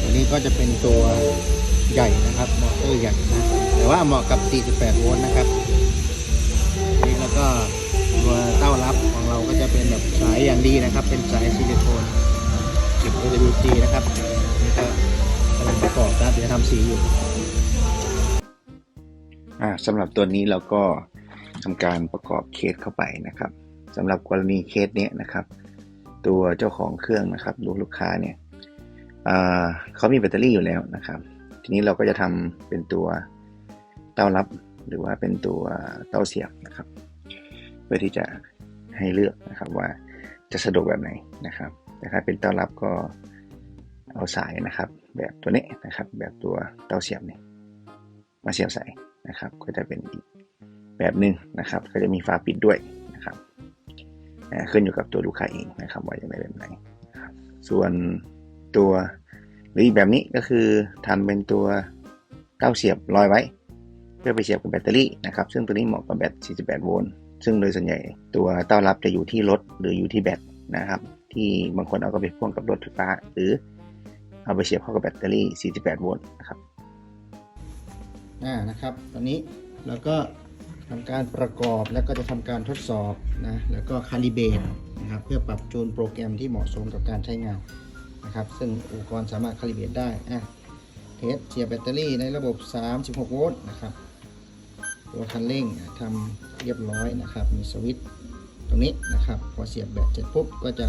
ตัวนี้ก็จะเป็นตัวใหญ่นะครับ มอเตอร์ใหญ่นะ แต่ว่าเหมาะกับ 48 โวลต์นะครับนี่แล้วก็ตัวเต้ารับของเราก็จะเป็นแบบสายอย่างดีนะครับ เป็นสายซิลิโคนจุด AWG นะครับนี่ก็กำลังประกอบนะเดี๋ยวจะทำสีอยู่อ่าสำหรับตัวนี้เราก็ทำการประกอบเคสเข้าไปนะครับสำหรับกรณีเคสเนี้ยนะครับ ตัวเจ้าของเครื่องนะครับลูกลูกค้าเนี่ยอ่าเขามีแบตเตอรี่อยู่แล้วนะครับ ทีนี้เราก็จะทำเป็นตัว เต้ารับ หรือว่าเป็นตัวเต้าเสียบนะครับ เพื่อที่จะให้เลือกนะครับว่าจะสะดวกแบบไหนนะครับ แต่ถ้าเป็นเต้ารับก็เอาสายนะครับ แบบตัวนี้นะครับ แบบตัวเต้าเสียบเนี่ยมาเสียบใส่นะครับ ก็จะเป็นอีกแบบหนึ่งนะครับ ก็จะมีฝาปิดด้วยนะครับอ่าขึ้นอยู่กับตัวลูกค้าเองนะครับ ว่าจะได้แบบไหนส่วนตัวหรืออีกแบบนี้ก็คือทำเป็นตัวเต้าเสียบลอยไว้ พื่อไปเสียบกับแบตเตอรี่นะครับซึ่งตัวนี้เหมาะกับแบต 48 โวลต์ซึ่งโดยส่วนใหญ่ตัวเต้ารับจะอยู่ที่รถหรืออยู่ที่แบตนะครับ ที่บางคนเอาก็ไปพ่วงกับรถไฟฟ้า หรือเอาไปเสียบเข้ากับแบตเตอรี่ 48 โวลต์นะครับอ่านะครับ ตอนนี้เราก็ทำการประกอบแล้วก็จะทำการทดสอบนะแล้วก็คาลิเบรตนะครับเพื่อปรับจูนโปรแกรมที่เหมาะสมกับการใช้งานนะครับ ซึ่งอุปกรณ์สามารถคาลิเบรตได้อะเทสเสียบแบตเตอรี่ในระบบ 36 โวลต์นะครับ ตัวคันเร่งทำเรียบร้อยนะครับ มีสวิตช์ตรงนี้นะครับพอเสียบแบตเสร็จปุ๊บก็จะ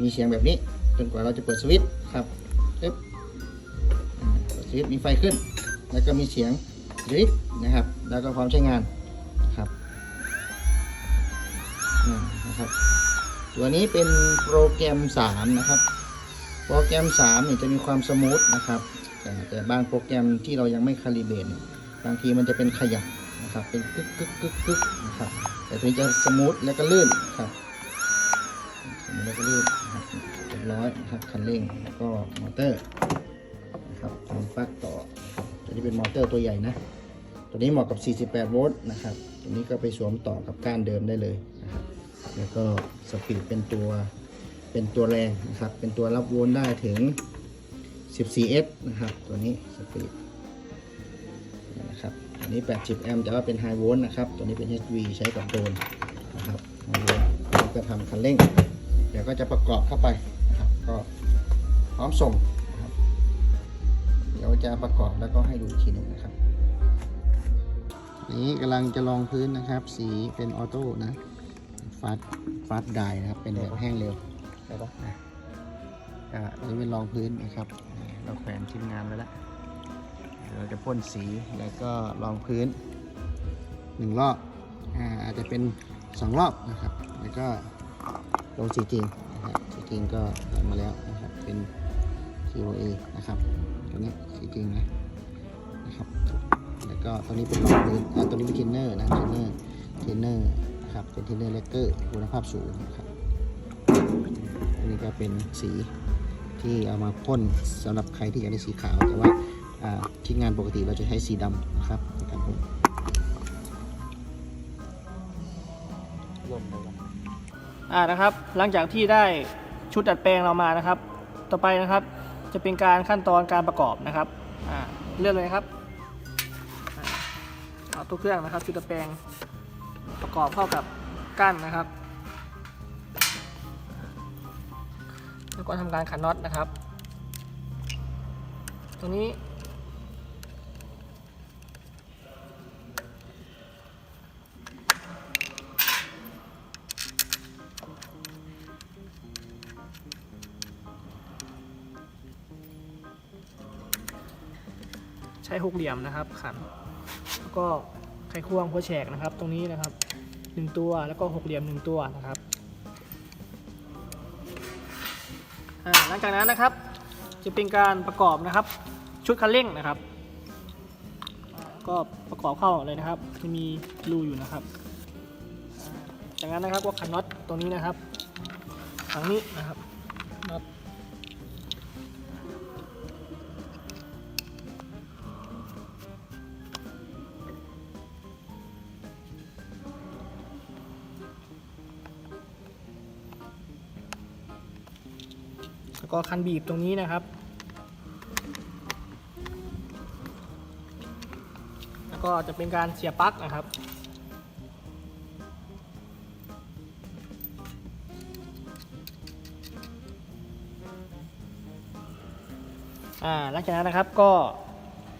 มีเสียงแบบนี้จนกว่าเราจะเปิดสวิตช์ครับปึ๊บอ่าเปิดสวิตช์มีไฟขึ้น แล้วก็มีเสียงดริฟนะครับ แล้วก็พร้อมใช้งานครับนะครับ ตัวนี้เป็นโปรแกรม 3 นะครับ โปรแกรม3เนี่ยจะมีความสมูทนะครับแต่แต่บางโปรแกรมที่เรายังไม่คาลิเบรตบางทีมันจะเป็นขยับ นะครับเป็นกึกกึกกึกกึกนะครับแต่ตัวนี้จะสมูทแล้วก็ลื่นครับสมูทแล้วก็ลื่นนะครับเรียบร้อยนะครับคันเร่งแล้วก็มอเตอร์นะครับมีปลั๊กต่อตัวนี้เป็นมอเตอร์ตัวใหญ่นะตัวนี้เหมาะกับ 48 โวลต์นะครับตัวนี้ก็ไปสวมต่อกับก้านเดิมได้เลยนะครับแล้วก็สปีดเป็นตัวเป็นตัวแรงนะครับเป็นตัวรับโวลต์ได้ถึง 14S นะครับตัวนี้สปีด อันนี้ 80 แอมป์แต่ว่าเป็นไฮโวลต์นะครับ ตัวนี้เป็น HV ใช้กับโดรนนะครับไฮโวลต์แล้วก็ทำคันเร่ง เดี๋ยวก็จะประกอบเข้าไปนะครับ ก็พร้อมส่งนะครับ เดี๋ยวจะประกอบแล้วก็ให้ดูอีกทีหนึ่งนะครับ นี้กำลังจะลองพื้นนะครับ สีเป็นออโต้นะฟาสฟาสไดนะครับ เป็นแบบแห้งเร็วใช่ปะอ่าอันนี้เป็นรองพื้นนะครับนี่เราแขวนชิ้นงานไว้แล้ว เราจะพ่นสีแล้วก็รองพื้นหนึ่งรอบอาอาจจะเป็นสองรอบนะครับ แล้วก็ลงสีจริงนะครับสีจริงก็ทำมาแล้วนะครับเป็น COA นะครับตัวนี้สีจริงนะนะครับ แล้วก็ตัวนี้เป็นรองพื้นอ่าตัวนี้เป็นเทนเนอร์นะเทนเนอร์เทนเนอร์นะครับเป็นเทนเนอร์เลกเกอร์คุณภาพสูงนะครับอันนี้ก็เป็นสีที่เอามาพ่นสำหรับใครที่อยากได้สีขาวแต่ว่า อ่าที่งานปกติเราจะใช้สีดำนะครับในการพ่นอ่านะครับ หลังจากที่ได้ชุดดัดแปลงเรามานะครับ ต่อไปนะครับจะเป็นการขั้นตอนการประกอบนะครับอ่าเลื่อนเลยครับเอาตัวเครื่องนะครับ ชุดดัดแปลงประกอบเข้ากับกั้นนะครับแล้วก็ทำการขันน็อตนะครับ ตรงนี้ ช้หกเหลี่ยมนะครับ ขันแล้วก็ไขควงหัวแฉกนะครับ ตรงนี้นะครับหนึ่งตัวแล้วก็หกเหลี่ยมหนึ่งตัวนะครับหลังจากนั้นนะครับ จะเป็นการประกอบนะครับ ชุดคันเร่งนะครับ ก็ประกอบเข้าเลยนะครับจะมีรูอยู่นะครับ จากนั้นนะครับก็ขันน็อตตรงนี้นะครับทางนี้นะครับน็อต ก็คันบีบตรงนี้นะครับ แล้วก็จะเป็นการเสียบปลั๊กนะครับอ่าหลังจากนั้นนะครับก็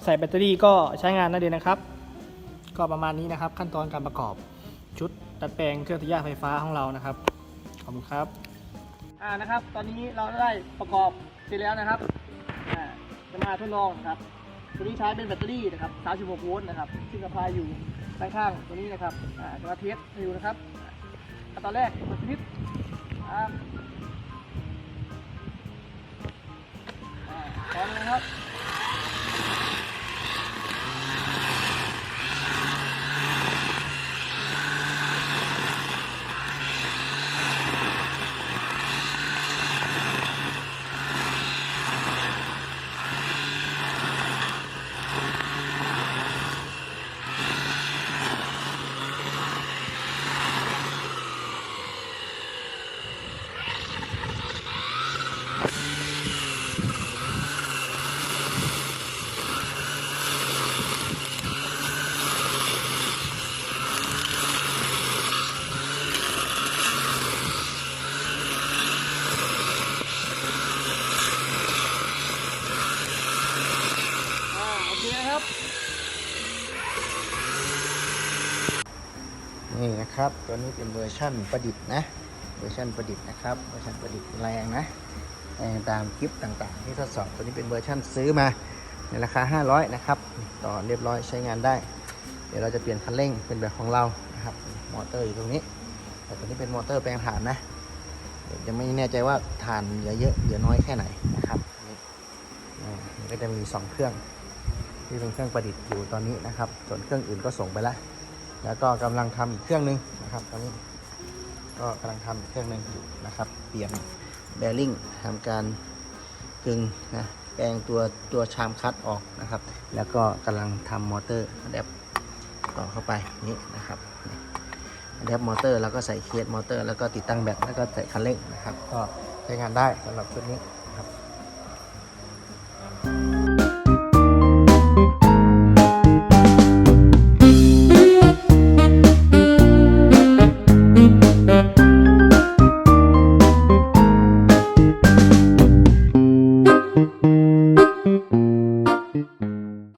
ใส่แบตเตอรี่ก็ใช้งานได้เลยนะครับ ก็ประมาณนี้นะครับ ขั้นตอนการประกอบชุดดัดแปลงเครื่องตัดหญ้าไฟฟ้าของเรานะครับ ขอบคุณครับ อ่านะครับ ตอนนี้เราได้ประกอบเสร็จแล้วนะครับอ่าจะมาทดลองนะครับ ตัวนี้ใช้เป็นแบตเตอรี่นะครับ 36 โวลต์นะครับ ซึ่งกระพายอยู่ด้านข้างตัวนี้นะครับอ่าจะมาเทสให้ดูนะครับอันตอนแรกกดสวิตช์อ่าอ่าพร้อมนะครับับนี่นะครับ ตัวนี้เป็นเวอร์ชั่นประดิษฐ์นะ เวอร์ชันประดิษฐ์นะครับ เวอร์ชันประดิษฐ์แรงนะตามคลิปต่างๆ ที่ทดสอบ ตัวนี้เป็นเวอร์ชันซื้อมาในราคา 500 นะครับ ต่อเรียบร้อยใช้งานได้ เดี๋ยวเราจะเปลี่ยนคันเร่งเป็นแบบของเรานะครับ มอเตอร์อยู่ตรงนี้ แต่ตัวนี้เป็นมอเตอร์แปลงถ่านนะเดี๋ยวยังไม่แน่ใจว่าถ่านเหลือเยอะเหลือน้อยแค่ไหนนะครับ นี่ก็จะมี 2 เครื่อง ที่เป็นเครื่องประดิษฐ์อยู่ตอนนี้นะครับ ส่วนเครื่องอื่นก็ส่งไปแล้ว แล้วก็กำลังทำอีกเครื่องหนึ่งนะครับตอนนี้ ก็กำลังทำอีกเครื่องหนึ่งอยู่นะครับ เปลี่ยนแบริ่งทำการกึงนะแปลงตัวตัวชามคัดออกนะครับ แล้วก็กำลังทำมอเตอร์อะแดปต่อเข้าไปนี่นะครับอะแดปมอเตอร์แล้วก็ใส่เคสมอเตอร์แล้วก็ติดตั้งแบตแล้วก็ใส่คันเร่งนะครับ ก็ใช้งานได้สำหรับชุดนี้